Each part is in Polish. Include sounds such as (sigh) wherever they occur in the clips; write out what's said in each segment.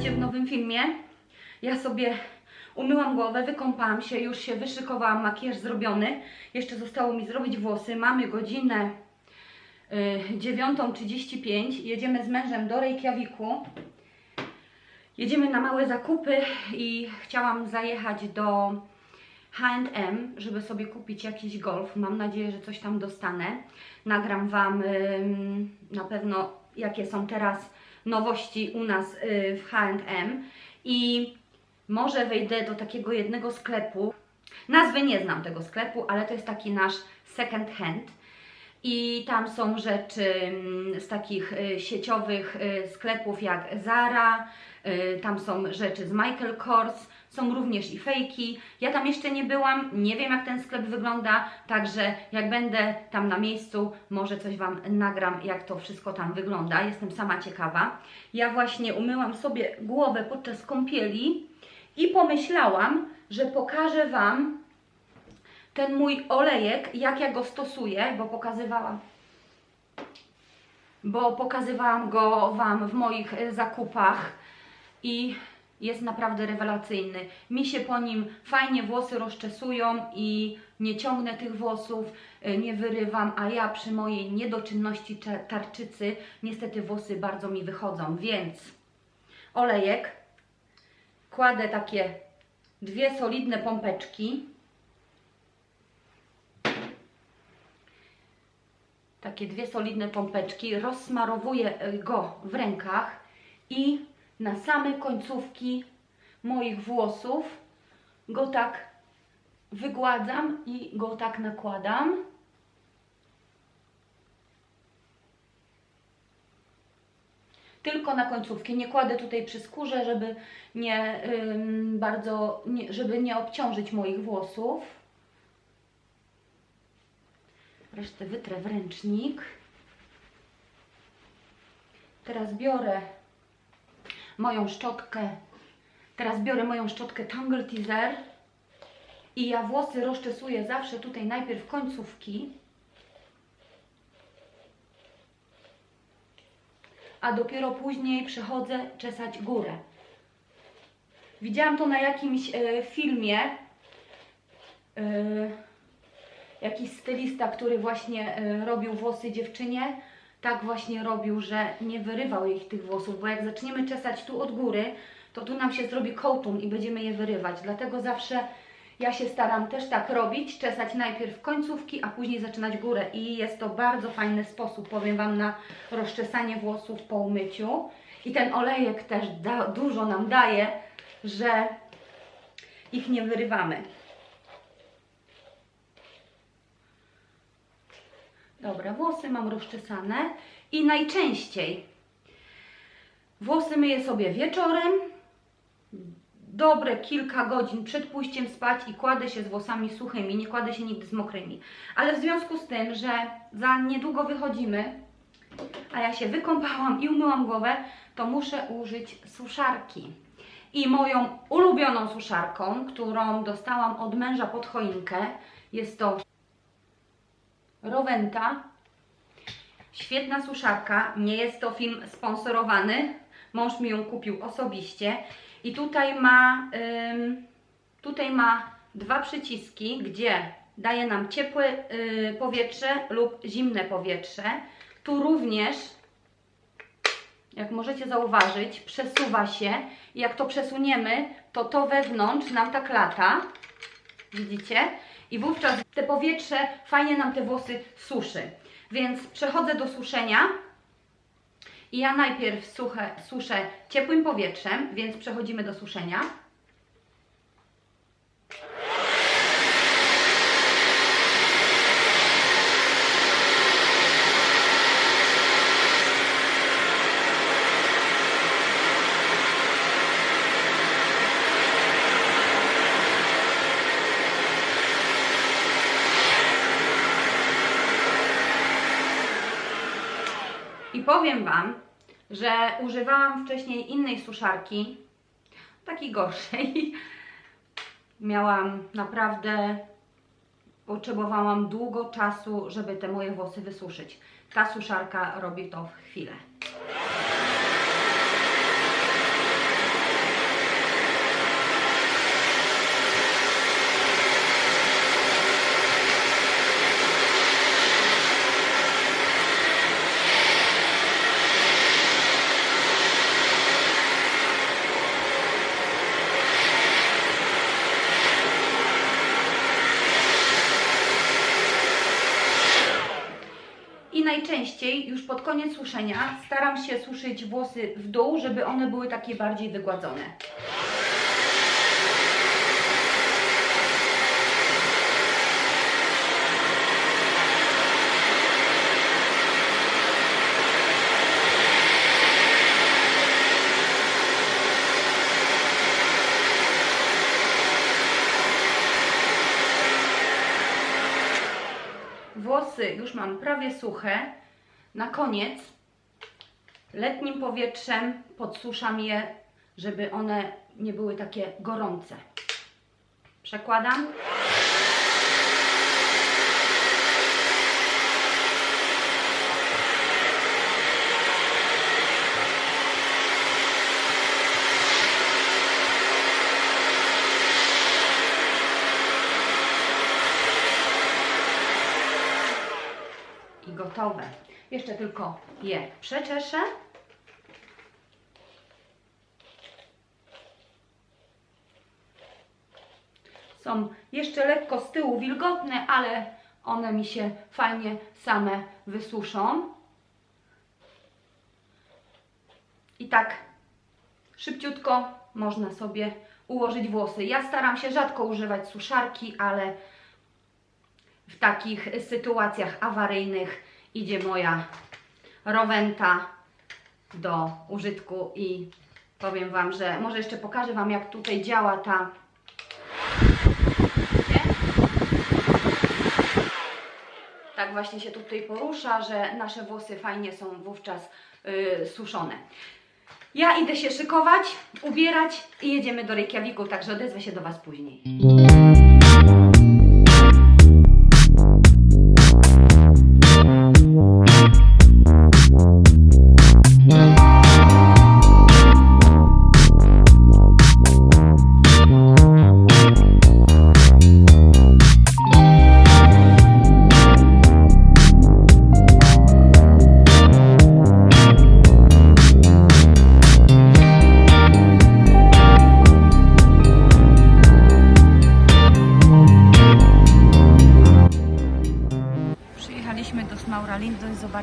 Witajcie w nowym filmie. Ja sobie umyłam głowę, wykąpałam się, już się wyszykowałam, makijaż zrobiony. Jeszcze zostało mi zrobić włosy. Mamy godzinę y, 9.35. Jedziemy z mężem do Reykjaviku. Jedziemy na małe zakupy i chciałam zajechać do H&M, żeby sobie kupić jakiś golf. Mam nadzieję, że coś tam dostanę. Nagram Wam na pewno, jakie są teraz nowości u nas y, w H&M i może wejdę do takiego jednego sklepu. Nazwy nie znam tego sklepu, ale to jest taki nasz second hand. I tam są rzeczy mm, z takich y, sieciowych y, sklepów jak Zara, tam są rzeczy z Michael Kors, są również i fejki. Ja tam jeszcze nie byłam, nie wiem jak ten sklep wygląda, także jak będę tam na miejscu, może coś Wam nagram, jak to wszystko tam wygląda. Jestem sama ciekawa. Ja właśnie umyłam sobie głowę podczas kąpieli i pomyślałam, że pokażę Wam ten mój olejek, jak ja go stosuję, bo pokazywałam bo pokazywałam go Wam w moich e, zakupach i jest naprawdę rewelacyjny. Mi się po nim fajnie włosy rozczesują i nie ciągnę tych włosów, e, nie wyrywam, a ja przy mojej niedoczynności tarczycy niestety włosy bardzo mi wychodzą, więc olejek kładę takie dwie solidne pompeczki. Takie dwie solidne pompeczki, rozsmarowuję y, go w rękach i na same końcówki moich włosów go tak wygładzam i go tak nakładam. Tylko na końcówki, nie kładę tutaj przy skórze, żeby nie bardzo, nie, żeby nie obciążyć moich włosów. Resztę wytrę w ręcznik. Teraz biorę moją szczotkę. Teraz biorę moją szczotkę Tangle Teaser i ja włosy rozczesuję zawsze tutaj najpierw końcówki, a dopiero później przechodzę czesać górę. Widziałam to na jakimś e, filmie. E, jakiś stylista, który właśnie y, robił włosy dziewczynie, tak właśnie robił, że nie wyrywał jej tych włosów, bo jak zaczniemy czesać tu od góry, to tu nam się zrobi kołtun i będziemy je wyrywać. Dlatego zawsze ja się staram też tak robić, czesać najpierw końcówki, a później zaczynać górę i jest to bardzo fajny sposób, powiem Wam, na rozczesanie włosów po umyciu. I ten olejek też da, dużo nam daje, że ich nie wyrywamy. Dobra, włosy mam rozczesane i najczęściej włosy myję sobie wieczorem, dobre kilka godzin przed pójściem spać i kładę się z włosami suchymi, nie kładę się nigdy z mokrymi. Ale w związku z tym, że za niedługo wychodzimy, a ja się wykąpałam i umyłam głowę, to muszę użyć suszarki. I moją ulubioną suszarką, którą dostałam od męża pod choinkę, jest to Rowenta. Świetna suszarka. Nie jest to film sponsorowany. Mąż mi ją kupił osobiście. I tutaj ma, ym, tutaj ma dwa przyciski, gdzie daje nam ciepłe y, powietrze lub zimne powietrze. Tu również, jak możecie zauważyć, przesuwa się. Jak to przesuniemy, to to wewnątrz nam tak lata. Widzicie? I wówczas te powietrze fajnie nam te włosy suszy. Więc przechodzę do suszenia. I ja najpierw suchę, suszę ciepłym powietrzem, więc przechodzimy do suszenia. I powiem Wam, że używałam wcześniej innej suszarki, takiej gorszej. (laughs) Miałam naprawdę, potrzebowałam długo czasu, żeby te moje włosy wysuszyć. Ta suszarka robi to w chwilę. Najczęściej już pod koniec suszenia staram się suszyć włosy w dół, żeby one były takie bardziej wygładzone. Włosy już mam prawie suche. Na koniec letnim powietrzem podsuszam je, żeby one nie były takie gorące. Przekładam. i gotowe. Jeszcze tylko je przeczeszę. Są jeszcze lekko z tyłu wilgotne, ale one mi się fajnie same wysuszą. I tak szybciutko można sobie ułożyć włosy. Ja staram się rzadko używać suszarki, ale w takich sytuacjach awaryjnych idzie moja rowenta do użytku i powiem Wam, że może jeszcze pokażę Wam jak tutaj działa ta tak właśnie się tutaj porusza, że nasze włosy fajnie są wówczas yy, suszone. Ja idę się szykować, ubierać i jedziemy do Reykjaviku, także odezwę się do Was później.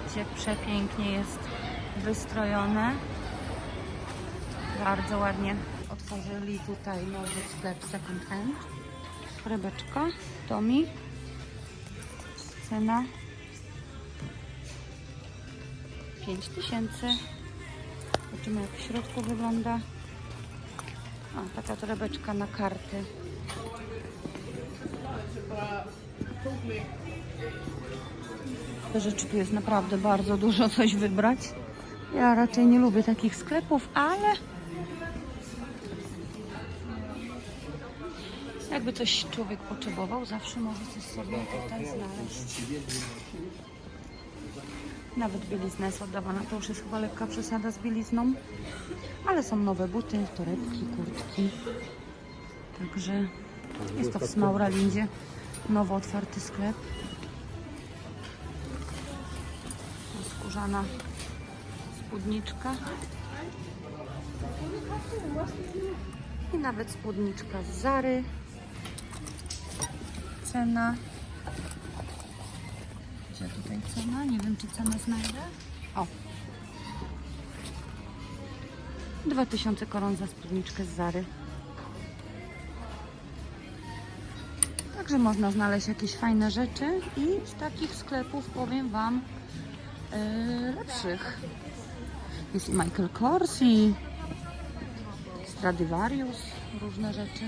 Zobaczcie, przepięknie jest wystrojone. Bardzo ładnie otworzyli tutaj nowy sklep second hand. Torebeczka, Tomi. Cena 5000. Zobaczymy jak w środku wygląda. A, taka torebeczka na karty. Rzeczy tu jest naprawdę bardzo dużo coś wybrać. Ja raczej nie lubię takich sklepów, ale jakby coś człowiek potrzebował, zawsze może coś sobie tutaj znaleźć. Nawet bielizna jest oddawana, to już jest chyba lekka przesada z bielizną, ale są nowe buty, torebki, kurtki. Także jest to w Smauralindzie, nowo otwarty sklep. Skórzana spódniczka. I nawet spódniczka z Zary. Cena. Gdzie tutaj cena? nie wiem czy cenę znajdę. O. 2000 koron za spódniczkę z Zary. Także można znaleźć jakieś fajne rzeczy i z takich sklepów powiem Wam lepszych. Jest i Michael Kors i Stradivarius, różne rzeczy.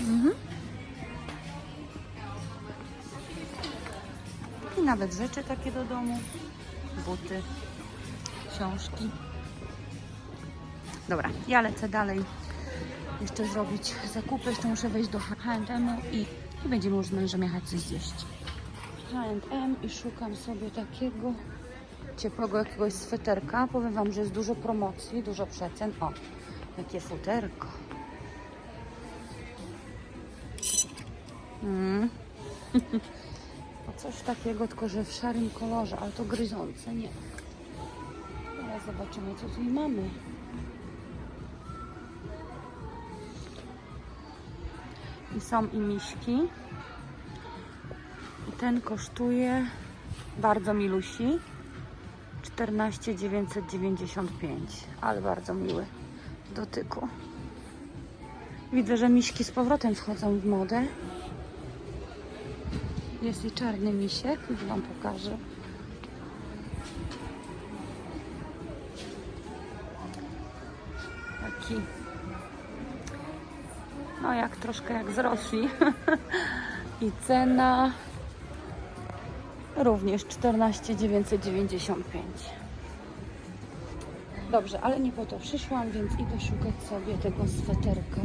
Mhm. I nawet rzeczy takie do domu, buty, książki. Dobra, ja lecę dalej jeszcze zrobić zakupy. Jeszcze muszę wejść do H&M i, i będziemy już z mężem jechać coś zjeść. H&M i szukam sobie takiego ciepłego jakiegoś sweterka. Powiem Wam, że jest dużo promocji, dużo przecen. O, jakie futerko. Mm. (laughs) coś takiego, tylko że w szarym kolorze, ale to gryzące, nie. Teraz zobaczymy, co tu mamy. Są i miśki. I ten kosztuje bardzo milusi. 14 995, ale bardzo miły w dotyku. Widzę, że miśki z powrotem wchodzą w modę. Jest i czarny misiek, już Wam pokażę. Taki, no jak troszkę jak z Rosji. (laughs) I cena również 14 995. Dobrze, ale nie po to przyszłam, więc idę szukać sobie tego sweterka.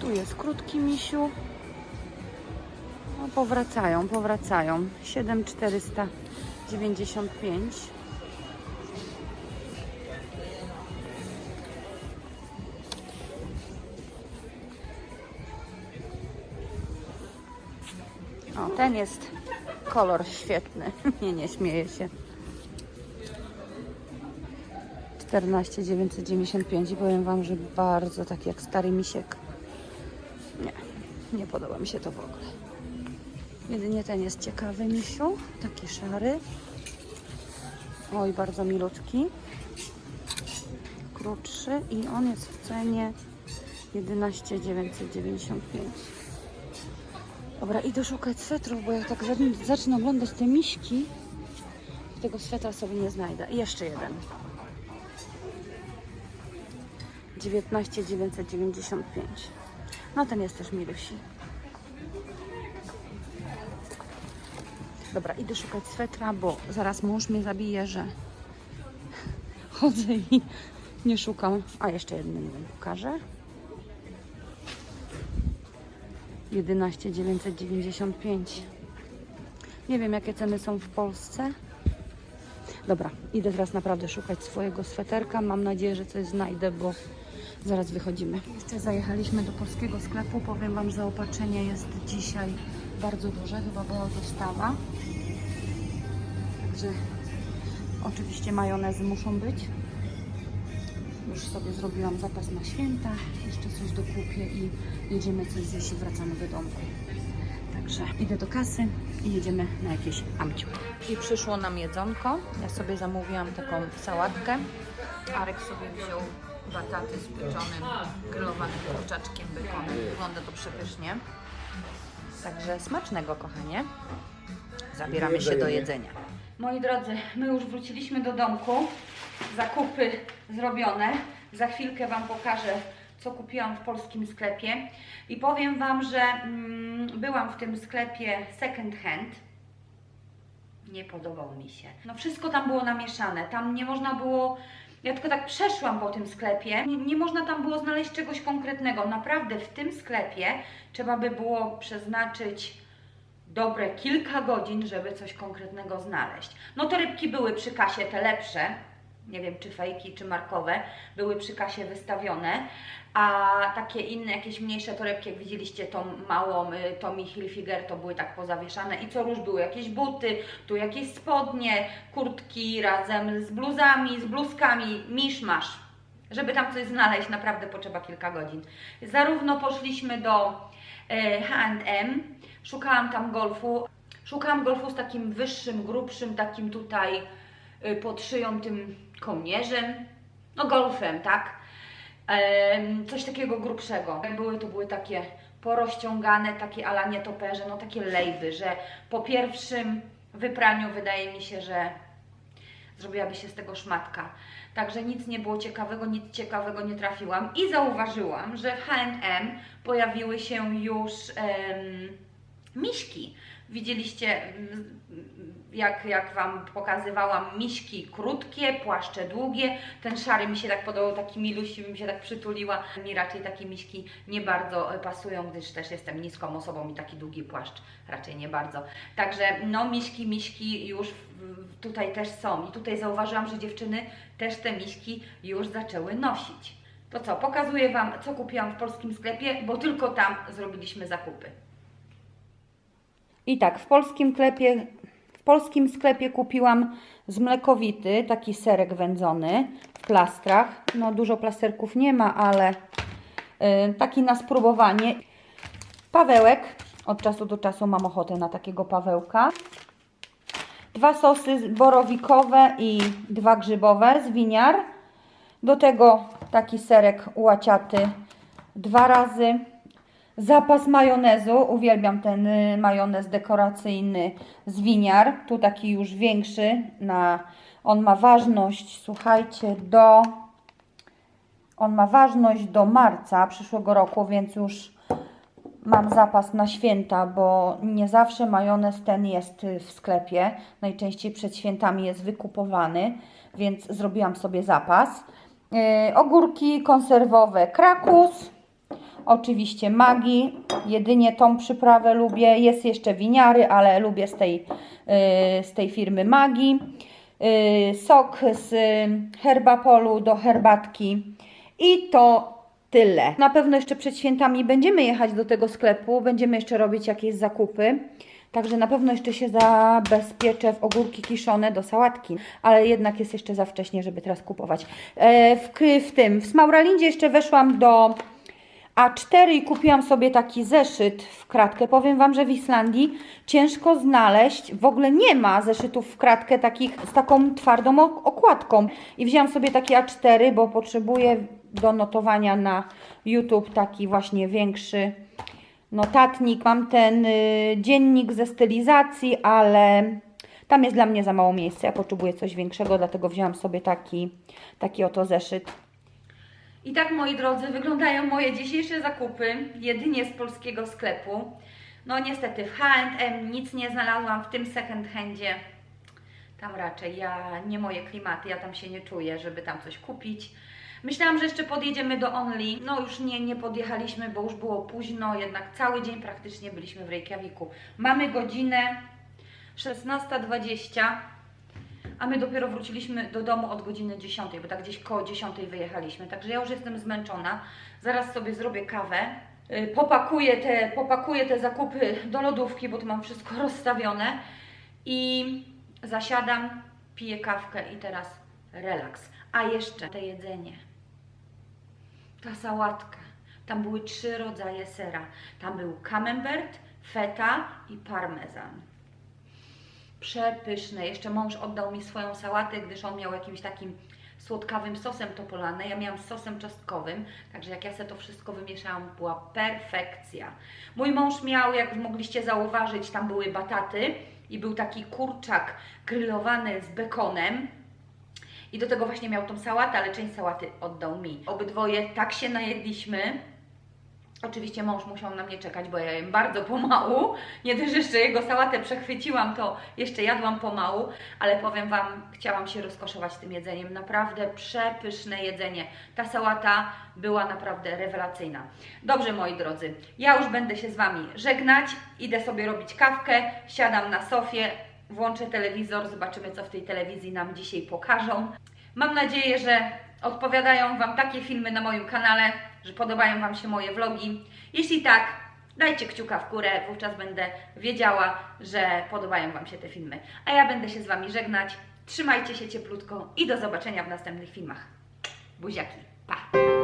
Tu jest krótki misiu. No, powracają, powracają. 7495. ten jest kolor świetny. (laughs) Nie, nie śmieję się. 14 995 i powiem Wam, że bardzo taki jak stary misiek. Nie, nie podoba mi się to w ogóle. Jedynie ten jest ciekawy misiu, taki szary. Oj, bardzo milutki. Krótszy i on jest w cenie 11 995. Dobra, idę szukać swetrów, bo jak tak za- zacznę oglądać te miśki, tego swetra sobie nie znajdę. I jeszcze jeden. 19 995. No ten jest też milusi. Dobra, idę szukać swetra, bo zaraz mąż mnie zabije, że chodzę i nie szukam. A jeszcze jeden nie wiem, pokażę. 11 995. Nie wiem, jakie ceny są w Polsce. Dobra, idę teraz naprawdę szukać swojego sweterka. Mam nadzieję, że coś znajdę, bo zaraz wychodzimy. Jeszcze zajechaliśmy do polskiego sklepu. Powiem Wam, że jest dzisiaj bardzo duże. Chyba była dostawa. Także oczywiście majonezy muszą być. Już sobie zrobiłam zapas na święta. Jeszcze coś dokupię i jedziemy coś zjeść i wracamy do domku. Także idę do kasy i jedziemy na jakieś amciu. I przyszło nam jedzonko. Ja sobie zamówiłam taką sałatkę. Arek sobie wziął bataty z pieczonym, grillowanym kurczaczkiem, bekonem. Wygląda to przepysznie. Także smacznego, kochanie. Zabieramy się do jedzenia. Moi drodzy, my już wróciliśmy do domku. Zakupy zrobione. Za chwilkę Wam pokażę, co kupiłam w polskim sklepie. I powiem Wam, że mm, byłam w tym sklepie second hand. Nie podobał mi się. No wszystko tam było namieszane. Tam nie można było. Ja tylko tak przeszłam po tym sklepie. Nie, nie można tam było znaleźć czegoś konkretnego. Naprawdę w tym sklepie trzeba by było przeznaczyć dobre kilka godzin, żeby coś konkretnego znaleźć. No te rybki były przy kasie, te lepsze, nie wiem czy fejki, czy markowe, były przy kasie wystawione, a takie inne, jakieś mniejsze torebki, jak widzieliście tą małą y, Tommy Hilfiger, to były tak pozawieszane i co róż były jakieś buty, tu jakieś spodnie, kurtki razem z bluzami, z bluzkami, miszmasz. Żeby tam coś znaleźć, naprawdę potrzeba kilka godzin. Zarówno poszliśmy do H&M, szukałam tam golfu, szukałam golfu z takim wyższym, grubszym, takim tutaj y, pod szyją tym kołnierzem, no golfem, tak? Coś takiego grubszego. Były, to były takie porozciągane, takie ala nietoperze, no takie lejby, że po pierwszym wypraniu wydaje mi się, że zrobiłaby się z tego szmatka. Także nic nie było ciekawego, nic ciekawego nie trafiłam i zauważyłam, że w H&M pojawiły się już em, miśki. Widzieliście, mm, jak, jak Wam pokazywałam, miśki krótkie, płaszcze długie. Ten szary mi się tak podobał, taki milusi mi się tak przytuliła. Mi raczej takie miśki nie bardzo e, pasują, gdyż też jestem niską osobą i taki długi płaszcz raczej nie bardzo. Także no miśki, miśki już tutaj też są. I tutaj zauważyłam, że dziewczyny też te miśki już zaczęły nosić. To co, pokazuję Wam, co kupiłam w polskim sklepie, bo tylko tam zrobiliśmy zakupy. I tak, w polskim sklepie, w polskim sklepie kupiłam z mlekowity taki serek wędzony w plastrach. No dużo plasterków nie ma, ale y, taki na spróbowanie. Pawełek. Od czasu do czasu mam ochotę na takiego pawełka. Dwa sosy borowikowe i dwa grzybowe z winiar. Do tego taki serek łaciaty dwa razy. Zapas majonezu. Uwielbiam ten y, majonez dekoracyjny z winiar. Tu taki już większy. Na, on ma ważność, słuchajcie, do. On ma ważność do marca przyszłego roku, więc już mam zapas na święta, bo nie zawsze majonez ten jest y, w sklepie. Najczęściej przed świętami jest wykupowany, więc zrobiłam sobie zapas. Yy, ogórki konserwowe Krakus. Oczywiście Magi, jedynie tą przyprawę lubię. Jest jeszcze winiary, ale lubię z tej, yy, z tej firmy Magi. Yy, sok z herbapolu do herbatki. I to tyle. Na pewno jeszcze przed świętami będziemy jechać do tego sklepu, będziemy jeszcze robić jakieś zakupy. Także na pewno jeszcze się zabezpieczę w ogórki kiszone do sałatki, ale jednak jest jeszcze za wcześnie, żeby teraz kupować. E, w, w tym, w Smauralindzie jeszcze weszłam do A4 i kupiłam sobie taki zeszyt w kratkę. Powiem Wam, że w Islandii ciężko znaleźć, w ogóle nie ma zeszytów w kratkę takich z taką twardą ok- okładką. I wzięłam sobie taki A4, bo potrzebuję do notowania na YouTube taki właśnie większy notatnik. Mam ten y, dziennik ze stylizacji, ale tam jest dla mnie za mało miejsca. Ja potrzebuję coś większego, dlatego wzięłam sobie taki, taki oto zeszyt. I tak, moi drodzy, wyglądają moje dzisiejsze zakupy, jedynie z polskiego sklepu. No niestety w H&M nic nie znalazłam, w tym second handzie. Tam raczej ja, nie moje klimaty, ja tam się nie czuję, żeby tam coś kupić. Myślałam, że jeszcze podjedziemy do Only. No już nie, nie podjechaliśmy, bo już było późno, jednak cały dzień praktycznie byliśmy w Reykjaviku. Mamy godzinę 16.20, a my dopiero wróciliśmy do domu od godziny 10, bo tak gdzieś koło 10 wyjechaliśmy. Także ja już jestem zmęczona. Zaraz sobie zrobię kawę. Y, Popakuję te, popakuję te zakupy do lodówki, bo tu mam wszystko (laughs) rozstawione. I zasiadam, piję kawkę i teraz relaks. A jeszcze te jedzenie. Ta sałatka. Tam były trzy rodzaje sera. Tam był camembert, feta i parmezan. Przepyszne. Jeszcze mąż oddał mi swoją sałatę, gdyż on miał jakimś takim słodkawym sosem to polane. Ja miałam z sosem czosnkowym, także jak ja sobie to wszystko wymieszałam, była perfekcja. Mój mąż miał, jak mogliście zauważyć, tam były bataty i był taki kurczak grillowany z bekonem. I do tego właśnie miał tą sałatę, ale część sałaty oddał mi. Obydwoje tak się najedliśmy. Oczywiście mąż musiał na mnie czekać, bo ja jem bardzo pomału. Nie że jeszcze jego sałatę przechwyciłam, to jeszcze jadłam pomału, ale powiem Wam, chciałam się rozkoszować tym jedzeniem. Naprawdę przepyszne jedzenie. Ta sałata była naprawdę rewelacyjna. Dobrze, moi drodzy, ja już będę się z Wami żegnać. Idę sobie robić kawkę, siadam na sofie, włączę telewizor, zobaczymy, co w tej telewizji nam dzisiaj pokażą. Mam nadzieję, że odpowiadają Wam takie filmy na moim kanale, że podobają Wam się moje vlogi. Jeśli tak, dajcie kciuka w górę, wówczas będę wiedziała, że podobają Wam się te filmy. A ja będę się z Wami żegnać. Trzymajcie się cieplutko i do zobaczenia w następnych filmach. Buziaki, pa!